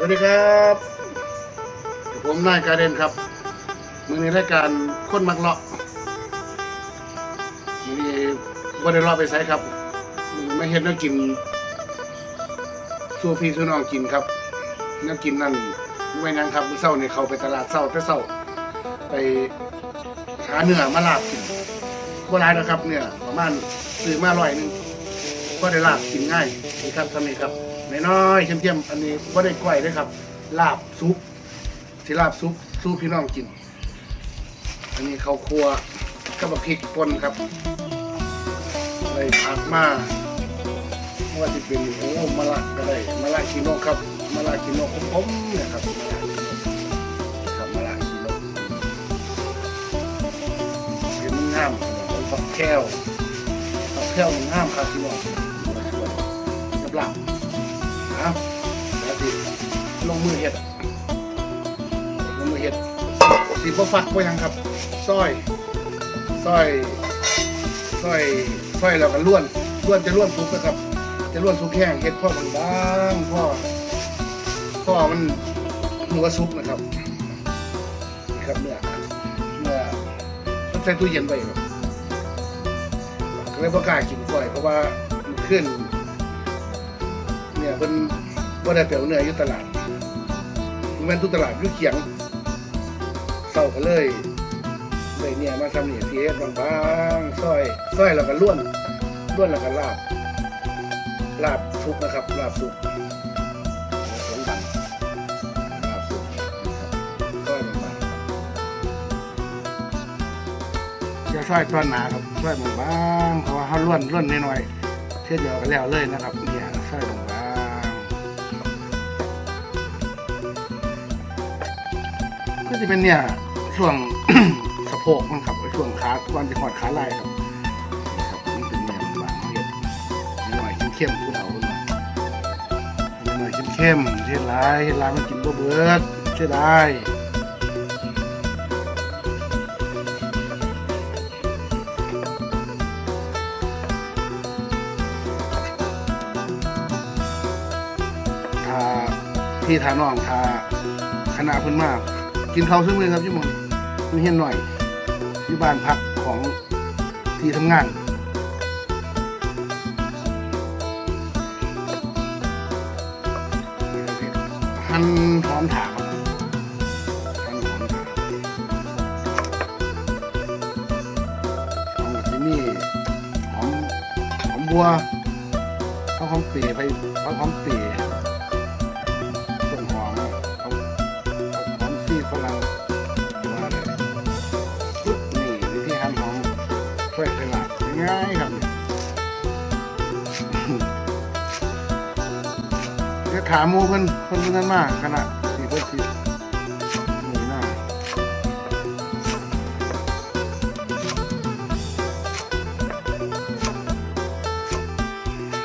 สวัสดีครับผมนายการเดนครับมือในรายการคนมักเลาะมือนี้บ่ได้เลาะไปไสครับมือไม่เห็นน้ำกินสู้พี่สู้น้องกินครับน้ำกินนั่นไม่นั่งครับมื้อเช้านี่เขาไปตลาดเช้าแต่เช้า ไปหาเนื้อมาลาบกินบ่หลายนะครับเนี่ยประมาณซื้อมาร้อยนึงก็ได้ลาบกินง่ายนี่ครับทำนี้ครับ น้อยๆเทียมๆอันนี้ก็ได้กล้วยด้วยครับ ลาบซุปสิลาบซุปสู้พี่น้องกิน อันนี้ข้าวครัวกับพริกป่นครับได้ผักมาว่าจะเป็นโอ้มะละก็ได้มะละกิโนครับมะละกิโนของผมเนี่ยครับมะละกิโนครับมะละกิโนเห็นมันงามฝักแก้วฝักแก้วมันงามครับพี่น้องกับลาบ ครับแล้วสิลงมือเห็ดลงมือเห็ดสีบ่ฟักบ่หยังครับซอยซอยซอยซอยแล้วก็ล้วนล้วนจะล้วนสุกนะครับ จะล้วนสุกแห้งเห็ดพ่อบางๆพ่อพ่อมันหัวสุกนะครับนี่ครับเนื้อเนื้อต้องใส่ตู้เย็นไว้ครับก็เลยบ่กล้ากินก่อยเพราะว่ามันขึ้น เนี่ยเพิ่นบ่ได้เปรียวเนื้ออยู่ตลาดมันทุกตลาดอยุ่เขียงเศร้าก็เลยเลยเนี่ยมาทำเนี่ยเทียบางๆซอยซอยแล้วก็ล้วนล้วนแล้วก็ลาบลาบซุปนะครับลาบซุปสองบันลาบซุปนะครับซอยบางจะซอยตอนหนาครับซอยบางเพราะว่าเขาล้วนล้วนน้อยๆเทียเดียวกันแล้วเลยนะครับเนี่ยซอยบ ก็จะเป็นเนี่ยช่วง สะโพกมันครับช่วงขาวันจะหอดขาลายครับนี่ครับมันเป็นเนี่ยบางเห็ดหน่อยเข้มๆผู้เฒ่าคนมาหน่อยเข้มๆเห็ดลายเห็ดลายมันกินบ่เบิดเชื่อได้ถ้าที่ทาน้องทาคณะเพิ่นมาก กินข้าวซื้อมือครับพี่มนมันเห็นหน่อยอยู่บ้านพักของที่ทำงานหั่นหอมถาครับหั่นหอมถาหอมที่นี่หอมหอมบัวข้าวหอมเปียไปข้าวหอมเปีย ถามหมูเพิ่นเพิ่นเพิ่นนั่นมากขณะสี่เพิ่นสิหนีหน้า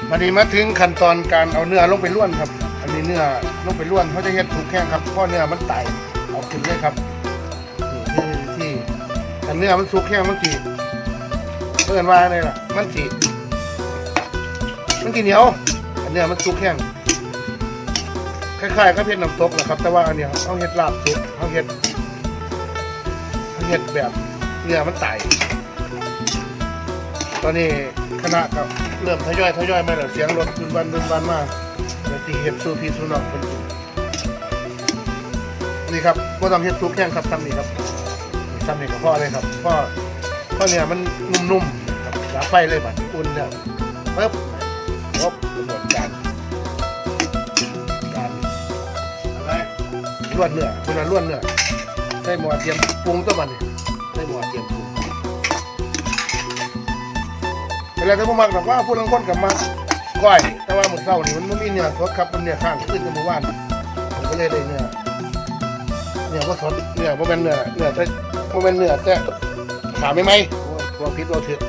วันนี้มาถึงขั้นตอนการเอาเนื้อลงไปล้วนครับ อันนี้เนื้อลงไปล้วนเขาจะเฮ็ดถูกแข้งครับเพราะเนื้อมันไตเอาขึ้นเลยครับนี่นี่ที่อันเนื้อมันสุกแข้งมันสีเพิ่อนว่าเลยล่ะ มันสีมันสีเหนียวอันเนื้อมันสุกแข้ง คล้ายๆกับเห็ดน้ำตกนะครับ แต่ว่าอันเนี้ยเอาเห็ดลาบสุกเอาเห็ดเอาเห็ดแบบเนื้อมันไต่ตอนนี้คณะกับเริ่มทยอยทยอยมาแล้วเสียงรถดุนบันดุนบันมาเดี๋ยวตีเห็ดสู้พี่สู้น้องคนกินนี่ครับก็ทำเห็ดซุกแข้งครับทำนี่ครับทำนี่กับพ่อเลยครับพ่อพ่อเนี่ยมันนุ่มๆครับรับไฟเลยบัดอุ่นแล้วปึ๊บครบกระ ลวดเนื้อคุณว่าลวดเนื้อใส่หมอเทียมปรุงตัวมันนี่ใส่หมอเทียมปรุงเวลาที่ผมมักแบบว่าพูดลังคนกับมาก้อย แต่ว่าหมดเศร้านี่มันไม่มีเนื้อสดครับมันเนื้อข้างขึ้นจนเมื่อวานผมก็เลยได้เนื้อเนื้อก็สดเนื้อโมเป็นเนื้อเนื้อแต่โมเป็นเนื้อแต่ขาไม่ไหมตัวพิษตัวถือ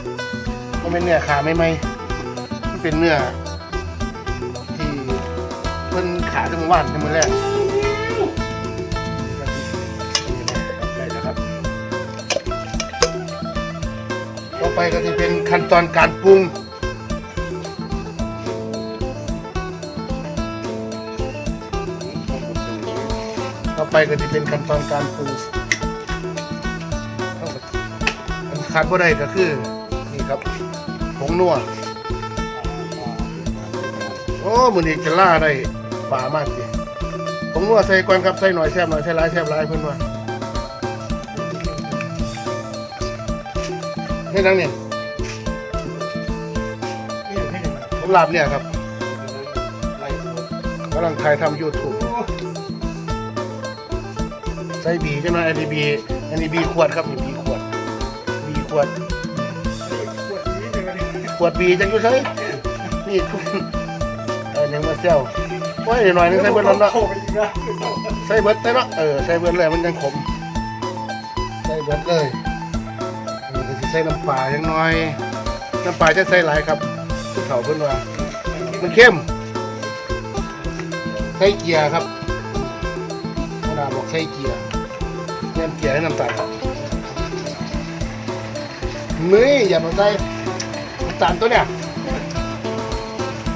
โมเป็นเนื้อขาไม่ไหมมันเป็นเนื้อที่เพิ่นขาทั้งวันทั้งมื้อแรก ไปก็จะเป็นขั้นตอนการปรุงต่อไปก็จะเป็นขั้นตอนการปรุงอันขาดบ่ได้ก็คือนี่ครับผงนัวโอ้มือนี้จะล่าได้ป่ามากสิผงนัวใส่ก่อนครับใส่หน่อยแซ่บหน่อยใส่หลายแซ่บหลายเพิ่อนว่า ให้ดังเนี่ยผมลาบเนี่ยครับกำลังถ่ายทำยูทูบใส่บีใช่ไหมอันนี้บีอันนี้บีขวดครับนี่บีขวดบีขวด ขวดบีจังอยู่ใช่นี่คุณเออยังมาเซลโอ้ยหน่อยนึงใส่เบิร์ดแล้วเนาะใส่เบิร์ดได้เนาะเออใส่เบิร์ดเลยมันยังขมใส่เบิร์ดเลย สิใส่น้ำปลาจังน่อย น้ำปลาจะใส่หลายครับผู้เฒ่าเพิ่นว่ามันเข้มใส่เกียร์ครับเวลาบอกใส่เกียร์เน้นเกียร์ให้น้ำตาลครับนี่อย่ามาใส่น้ำตาลตัวเนี่ย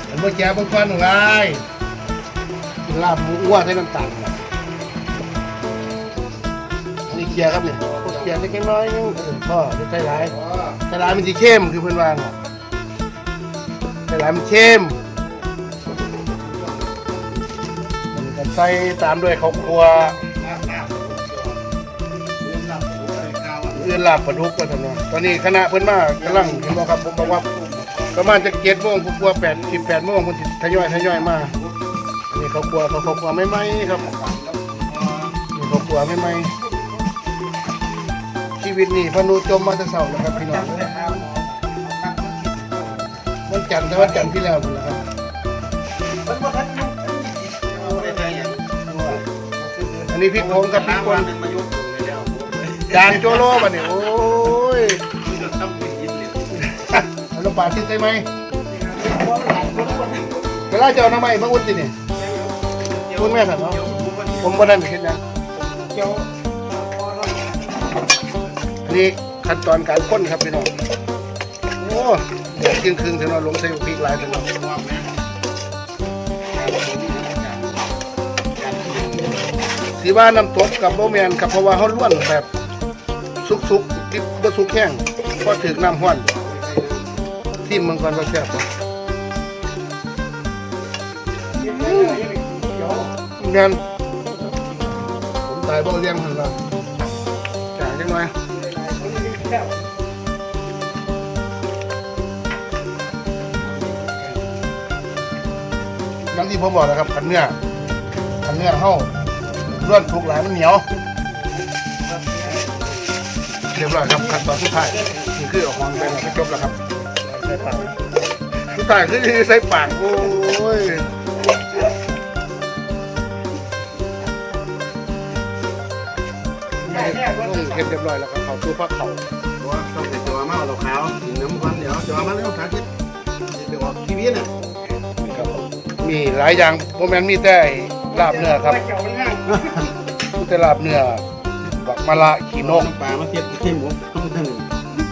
อันเมื่อกี้บางคนหนึ่งไงกินลาบหมูอ้วนใส่น้ำตาลนะอันนี้เกียร์ครับเนี่ยพวกเกียร์เล็กน้อยนึง พ่อจะใส่หลายใส่ร้านมันจะเข้มคือเพื่อนวาน่ะใส่ร้านมันเข้มมันก็ใส่ตามด้วยข้าวคั่วเอื้อนลาบปลาดุกก็ทำนองตอนนี้คณะเพื่อนมากำลังเห็นบอกครับผมบอกว่าประมาณจะเจ็ดโมงข้าวคั่วแปดสิบแปดโมงคนทยอยทยอยมาอันนี้ข้าวคั่วเขาข้าวคั่วไม่ไหมครับนี่ข้าวคั่วไม่ไหม วิตนี่พนุจมมาจะเศร้าแล้วครับพี่น้องวันจันทร์แต่วันจันทร์ที่แล้วพุ่นละครับอันนี้พริกผงกับพริกป่นจานโจโลบัดนี้โอ้ยเอาน้ำปลาทิ้งได้ไหมเวลาจะเอาน้ำใหม่มาอุ่นสิเนี่ยอุ่นแม่สันเนาะผมวันนั้นเห็นยัง นี่ขั้นตอนการค้นครับพี่น้องโอ้เดี๋ยวกินครึ่งถึงเราลงใส่พริกหลายถึงเราสีว่าน้ำตกกับโบแมนครับเพราะว่าเขาล้วนแบบสุกๆที่บ่สุกแห้งพอถึงน้ำห้อนทิมมังกรก็แซ่บงานผมตายบ่เลี้ยงหันละจ่ายจังห น่อยอย่างที่ผมบอกนะครับขันเนื้อขันเนื้อเข้าร่วนถูกหลายมันเหนียว เรียบร้อยครับขั้นตอนสุดท้ายนี่คือออกมาเป็นไม่จบแล้วครับใส่ปากสุดท้ายคือใส่ปากโอ้ยต้องเก็บเรียบร้อยแล้วครับเขาตู้ฟักเขา ว่าต้องแต่จอมาเราขาวกินน้ำกันเดี๋ยวจอมาแล้วสาธิตเดี๋ยวออกทีวีน่ะครับมีหลายอย่างโมแมนมีแต่ลาบเนื้อครับมีแต่ลาบเนื้อบักมะละขีนกปลามาเทียบที่หมูต้องทั้ง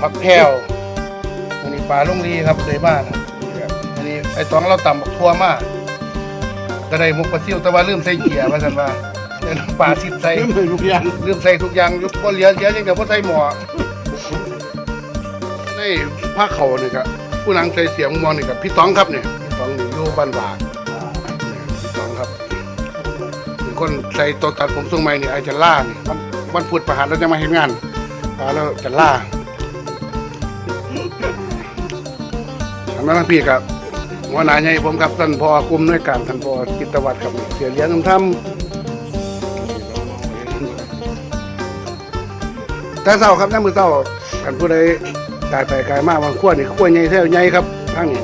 ผักแก้วอันนี้ปลาลุงลีครับเลยบ้านอันนี้ไอ้ตองเราต่ำบักทั่วมากก็ได้มุกปลาซิวแต่ว่าลืมใส่เกียร์มาสันว่าแต่น้ำปลาสิบใส่เต็มเลยทุกอย่างลืมใส่ทุกอย่างยุบก็เหลือเหลืออย่างเดียวก็ใส่หมอ ในผ้าเขานี่ครับผู้นังใส่เสียงมองนี่ครับพี่ตองครับเนี่ยพี่ตองนี่อยู่บ้านบากพี่ตองครับเป็นคนใส่ตัวตัดผมทรงใหม่นี่ไอจะล่านี่วันวันพุธประหารเราจะมาเห็นงานพาเราจะล่าทำนั้นพี่ครับหัวหน้าใหญ่ผมครับท่านพอกลุ่มด้วยการท่านพอจิตวัฒน์ครับเสียเลี้ยงทำแต่เศร้าครับน้ำมือเศร้ากันผู้ใด กายไปกายมาบางขั้วนี่ขั้วใหญ่แท้ใหญ่ครับทั้งนี้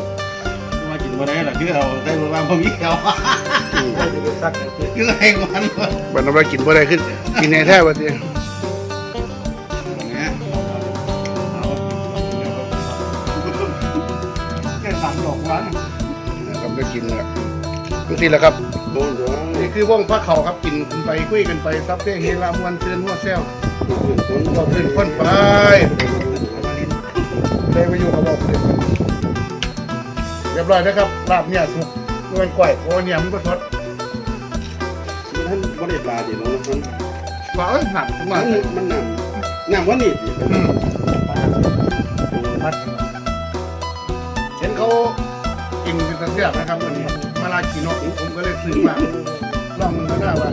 มากินมาได้หรอคือเอาได้มาพอมีเอาอืมคือให้มันบันน้ำเรากินบ่ได้ขึ้นกินในแท้ว่าสิเนี่ยเอาแค่สามดอกวันนะครับได้กินแล้วทุกทีแหละครับโดนโดนนี่คือวงพระเขาครับกินกันไปคุยกันไปซับเซ่เฮลามวนเตือนหัวแซวโดนบอกขึ้นพ้นไป ได้ไปอยู่กับบอกเลยเรียบร้อยนะครับลาบเนี่ยสุกด้วยกล้วยโอ้เนี่ยมันก็สดให้ท่านบ่ได้ปลาดิน้องมันว่าเอ้ยหนักจังหวะมันมันน้ำน้ำว่านี่ดิอืมพัดเห็นเขากินเป็นเสียบนะครับวันนี้มาลากีนกผมก็เลยซื้อมาลองมันก็ได้ว่า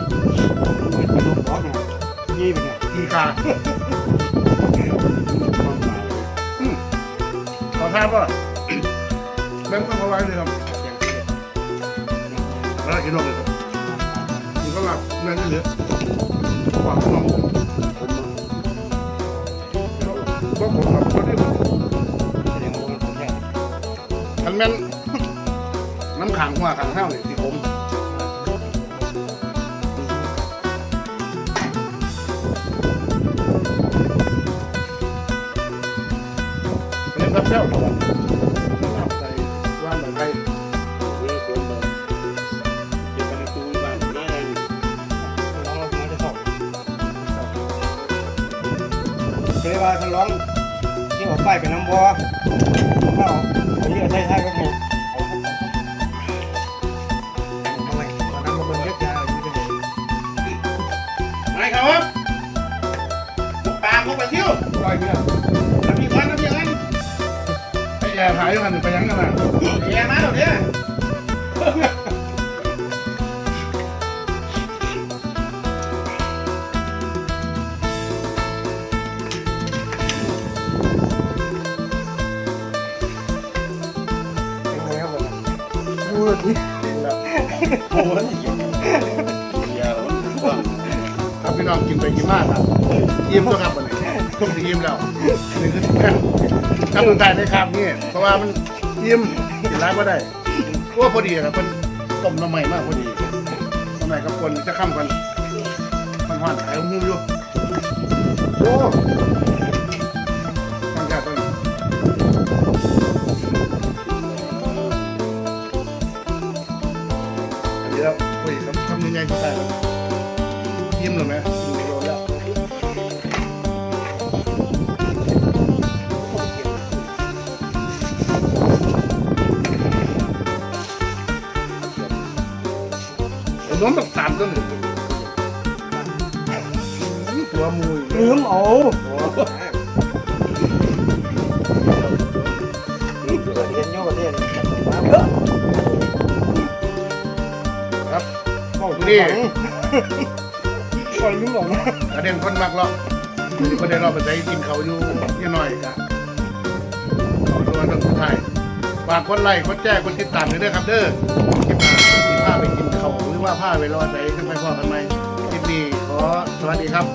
ลูกบอสนี่เป็นไงกีกา ภานป่ะแบงค์ก็เอาไว้เลยครับมาลากีนกเลยครับกินก็หลับแบงค์ก็เหลือหวังน้องก็ผมครับคนที่แสดงว่าของแท้คันแม่นน้ำขังหัวขังเท้าเนี่ยที่ผม รับเจ้านน้ำใส่ว่านแบบไทยนี่คนบ่เก็บไปในตู้บ้านได้เลยร้องเราไม่ได้สอบเคยว่าฉันร้องที่ออกไปเป็นน้ำบัวเข้าไปเยอะใช่ใช่ โอ้ยแย่แล้วมันกว้างครับพี่น้องกินไปกินมากครับยิ้มตัวครับวันนี้ต้องยิ้มแล้วนี่คือแค่ทำได้ในคำนี้เพราะว่ามันยิ้มกินร้านก็ได้ว่าพอดีครับมันต้มน้ำใหม่มากพอดีน้ำใหม่กับคนจะข้ามกันมันหวานขายหุ้มอยู่โอ้ กับทำยังไงก็ได้ยิ้มเลยไหมยิ้มโดนแล้วผมน้องต้องตามกันเลยตัวมูยลืมเอา นี่ก็ลืมออกมาประเด็นคนมากหรอกประเด็นเราไปใช้กินเขาอยู่ยี่น้อยกันเอาตัวนั้นสุดท้ายฝากคนไลค์คนแจ้งคนติดตามด้วยนะครับ เด้อคลิปหน้ามีผ้าไปกินเขาหรือว่าผ้าไปรอใจขึ้นไปพ่อกันไหมคลิปนี้ขอสวัสดีครับ